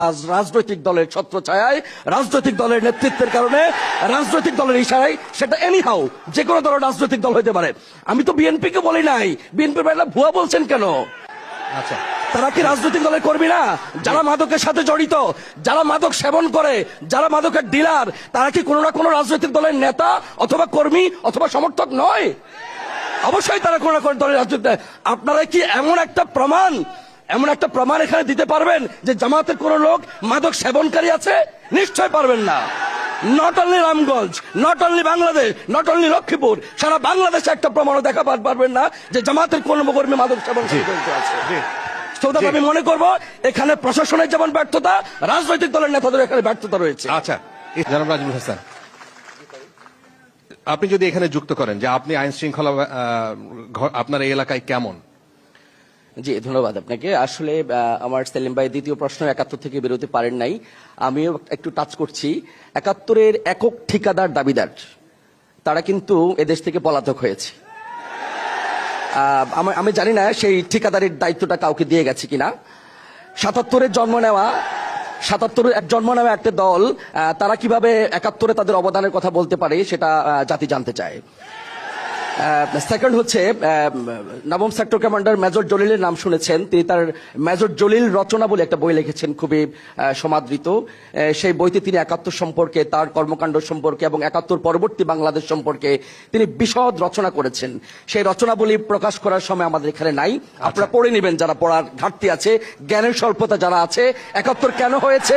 আজ রাজনৈতিক দলের ছত্র ছায়ায় রাজনৈতিক দলের নেতৃত্বের কারণে রাজনৈতিক দলের ইশারায় সেটা এনি হাউ যে কোনো দলের রাজনৈতিক দল হতে পারে। আমি তো বিএনপি কে বলি নাই। বিএনপির বাইরে ভুয়া বলছেন কেন? আচ্ছা। তারা কি রাজনৈতিক দলের কর্মী না? যারা মাদকের সাথে জড়িত যারা মাদক সেবন করে যারা মাদকের ডিলার তারা কি কোনো না কোনো রাজনৈতিক দলের নেতা অথবা কর্মী অথবা সমর্থক নয়? অবশ্যই তারা কোনো না কোনো দলের রাজনৈতিক আপনারা কি এমন একটা প্রমাণ এমন একটা প্রমাণ এখানে দিতে পারবেন যে জামাতের কোন লোক মাদক সেবনকারী আছে? নিশ্চয় পারবেন না। Not only Ramganj not only Bangladesh not only Lakshmipur সারা বাংলাদেশে একটা প্রমাণও দেখা পারবেন না যে জামাতের কোন কর্মী মাদক সেবন আছে। সৌদাব আমি মনে করব এখানে প্রশাসনের যেমন ব্যর্থতা রাজনৈতিক দলের নেতাদের এখানে ব্যর্থতা রয়েছে। আচ্ছা। জনাব রাজমুল হাসান আপনি যদি এখানে যুক্ত করেন যে আপনি আইন শৃঙ্খলা আপনার এই এলাকায় কেমন? জি, ধন্যবাদ আপনাকে। আসলে আমার সেলিম ভাই দ্বিতীয় প্রশ্ন একাত্তর থেকে বেরোতে পারেন নাই। আমিও একটু টাচ করছি। একাত্তরের একক ঠিকাদার দাবিদার, তারা কিন্তু এদেশ থেকে পলাতক হয়েছে। আমি- জানি না সেই ঠিকাদারের দায়িত্বটা কাউকে দিয়ে গেছে কিনা। সাতাত্তরের জন্ম নেওয়া, সাতাত্তরের জন্ম নেওয়া একটা দল তারা কীভাবে একাত্তরে তাদের অবদানের কথা বলতে পারে সেটা জাতি জানতে চায়। সেকেন্ড হচ্ছে নবম সেক্টর কমান্ডার মেজর জলিলের নাম শুনেছেন। তিনি তার মেজর জলিল রচনা বলে একটা বই লিখেছেন খুবই সমাদৃত। সেই বইতে তিনি একাত্তর সম্পর্কে তার কর্মকাণ্ড সম্পর্কে এবং একাত্তর পরবর্তী বাংলাদেশ সম্পর্কে তিনি বিশদ রচনা করেছেন। সেই রচনাবলী প্রকাশ করার সময় আমাদের এখানে নাই। আপনারা পড়ে নেবেন যারা পড়ার ঘাটতি আছে জ্ঞানের স্বল্পতা যারা আছে একাত্তর কেন হয়েছে?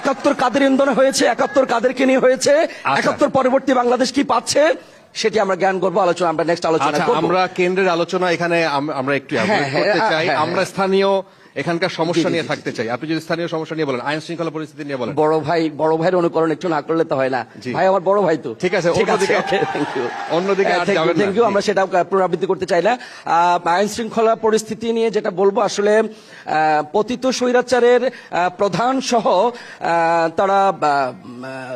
একাত্তর কাদের ইন্ধনে হয়েছে? একাত্তর কাদেরকে নিয়ে হয়েছে? একাত্তর পরবর্তী বাংলাদেশ কি পাচ্ছে? সেটি আমরা জ্ঞান করব আলোচনা আমরা নেক্সট আলোচনা আচ্ছা আমরা কেন্দ্রের আলোচনা এখানে আমরা একটু হ্যাঁ, করতে হ্যাঁ, চাই। হ্যাঁ, আমরা স্থানীয় এখানকার সমস্যা নিয়ে থাকতে চাই। আপনি যদি স্থানীয় সমস্যা নিয়ে বলেন আইন শৃঙ্খলা পরিস্থিতি নিয়ে বলেন। বড় ভাই বড় ভাইয়ের অনুকরণ একটু না করলে তো হয় না। ভাই আমার বড় ভাই তো। ঠিক আছে, অন্যদিকে- থ্যাংক অন্যদিকে। থ্যাংক ইউ আমরা সেটা পুনরাবৃত্তি করতে চাই না। আহ, আইন শৃঙ্খলা পরিস্থিতি নিয়ে যেটা বলব আসলে আহ, পতিত স্বৈরাচারের প্রধান সহ তারা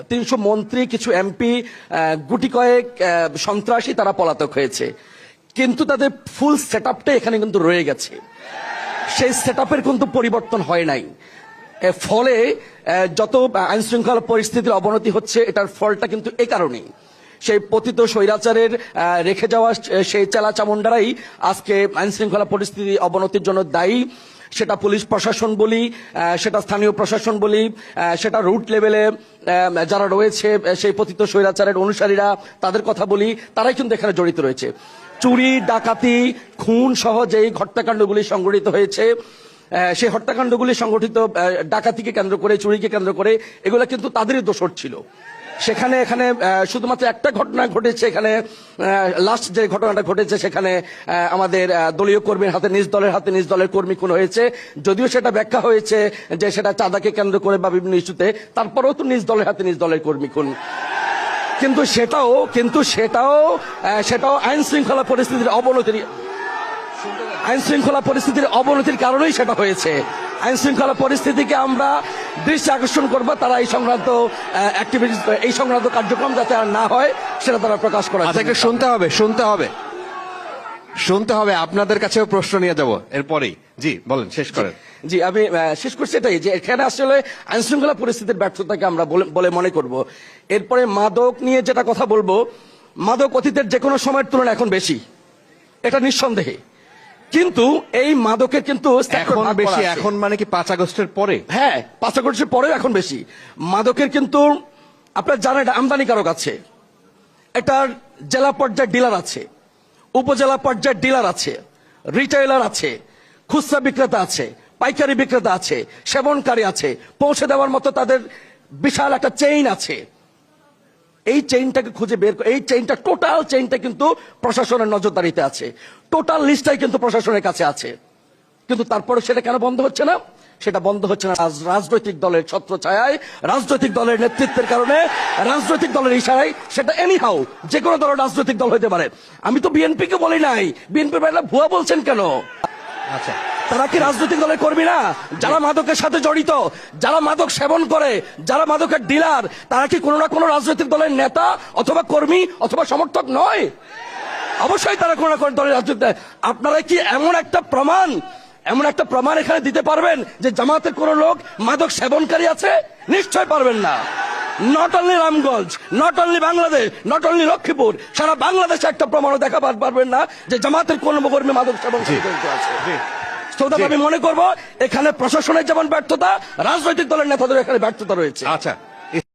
তিনশো মন্ত্রী কিছু এমপি গুটি কয়েক সন্ত্রাসী তারা পলাতক হয়েছে। কিন্তু তাদের ফুল সেট এখানে কিন্তু রয়ে গেছে। সেই সেট কিন্তু পরিবর্তন হয় নাই। ফলে যত আইন শৃঙ্খলা পরিস্থিতির অবনতি হচ্ছে, এটার ফলটা কিন্তু এ কারণেই। সেই পতিত স্বৈরাচারের রেখে যাওয়া সেই চেলা চামুন্ডারাই আজকে আইন শৃঙ্খলা পরিস্থিতি অবনতির জন্য দায়ী। সেটা পুলিশ প্রশাসন বলি সেটা স্থানীয় প্রশাসন বলি সেটা রুট লেভেলে যারা রয়েছে সেই পতিত স্বৈরাচারের অনুসারীরা তাদের কথা বলি, তারাই কিন্তু এখানে জড়িত রয়েছে। চুরি, ডাকাতি, খুন সহ যেই হত্যাকাণ্ডগুলি সংঘটিত হয়েছে সেই হত্যাকাণ্ডগুলি সংগঠিত ডাকাতিকে কেন্দ্র করে, চুরিকে কেন্দ্র করে, এগুলো কিন্তু তাদেরই দোষর ছিল। সেখানে, এখানে শুধুমাত্র একটা ঘটনা ঘটেছে এখানে লাস্ট যে ঘটনাটা ঘটেছে সেখানে আমাদের দলীয় কর্মীর হাতে, নিজ দলের হাতে, নিজ দলের কর্মী খুন হয়েছে। যদিও সেটা ব্যাখ্যা হয়েছে যে সেটা চাঁদাকে কেন্দ্র করে বা বিভিন্ন ইস্যুতে, তারপরেও তো নিজ দলের হাতে, নিজ দলের কর্মী খুন কিন্তু সেটাও কিন্তু সেটাও সেটাও আইন শৃঙ্খলা পরিস্থিতির অবনতির আইন শৃঙ্খলা পরিস্থিতির অবনতির কারণেই সেটা হয়েছে। আইন শৃঙ্খলা পরিস্থিতিকে আমরা দৃষ্টি আকর্ষণ করব তারা এই সংক্রান্ত অ্যাক্টিভিটিস এই সংক্রান্ত কার্যক্রম যাতে আর না হয় সেটা তারা প্রকাশ করা আচ্ছা শুনতে হবে শুনতে হবে। শুনতে হবে আপনাদের কাছেও প্রশ্ন নিয়ে যাব এরপরেই। জি বলেন শেষ করেন। জি আমি শেষ করছি এটাই যে এখানে আসলে আইন শৃঙ্খলা পরিস্থিতির ব্যর্থতাকে আমরা বলে- বলে মনে করব। এরপরে মাদক নিয়ে যেটা কথা বলব মাদক অতীতের যে কোনো সময়ের তুলনায় এখন বেশি। এটা নিঃসন্দেহে। কিন্তু এই মাদকের কিন্তু এখন বেশি এখন মানে কি পাঁচ আগস্টের পরে? হ্যাঁ পাঁচ আগস্টের পরেও এখন বেশি। মাদকের কিন্তু আপনার জানেন এটা আমদানিকারক আছে। এটার জেলা পর্যায়ের ডিলার আছে। উপজেলা পর্যায়ের ডিলার আছে। রিটেইলার আছে। খুচরা বিক্রেতা আছে। পাইকারি বিক্রেতা আছে, সেবনকারী আছে, পৌঁছে দেওয়ার মতো তাদের বিশাল একটা চেইন আছে। এই চেইনটাকে খুঁজে বের এই চেইনটা টোটাল চেইনটা কিন্তু প্রশাসনের নজরদারিতে আছে। টোটাল লিস্টটাই কিন্তু প্রশাসনের কাছে আছে। কিন্তু তারপরে সেটা কেন বন্ধ হচ্ছে না? সেটা বন্ধ হচ্ছে না রাজ- রাজনৈতিক দলের ছত্র ছায়ায়, রাজনৈতিক দলের নেতৃত্বের কারণে, রাজনৈতিক দলের ইশারায় সেটা এনি হাউ যে কোনো দলের রাজনৈতিক দল হতে পারে। আমি তো বিএনপি কে বলি নাই। বিএনপির ভুয়া বলছেন কেন? আচ্ছা। তারা কি রাজনৈতিক দলের কর্মী না? যারা মাদকের সাথে জড়িত যারা মাদক সেবন করে যারা মাদকের ডিলার তারা কি কোনো না কোনো রাজনৈতিক দলের নেতা অথবা কর্মী অথবা সমর্থক নয়? অবশ্যই তারা কোনো না কোনো দলের রাজনৈতিক আপনারা কি এমন একটা প্রমাণ এমন একটা প্রমাণ এখানে দিতে পারবেন যে জামাতের কোনো লোক মাদক সেবনকারী আছে? নিশ্চয় পারবেন না। Not only Ramganj not only Bangladesh not only Lakshmipur সারা বাংলাদেশে একটা প্রমাণও দেখা পারবেন না যে জামাতের কোন কর্মী মাদক সেবন আছে। সৌদাব আমি মনে করব এখানে প্রশাসনের যেমন ব্যর্থতা রাজনৈতিক দলের নেতাদের এখানে ব্যর্থতা রয়েছে। আচ্ছা।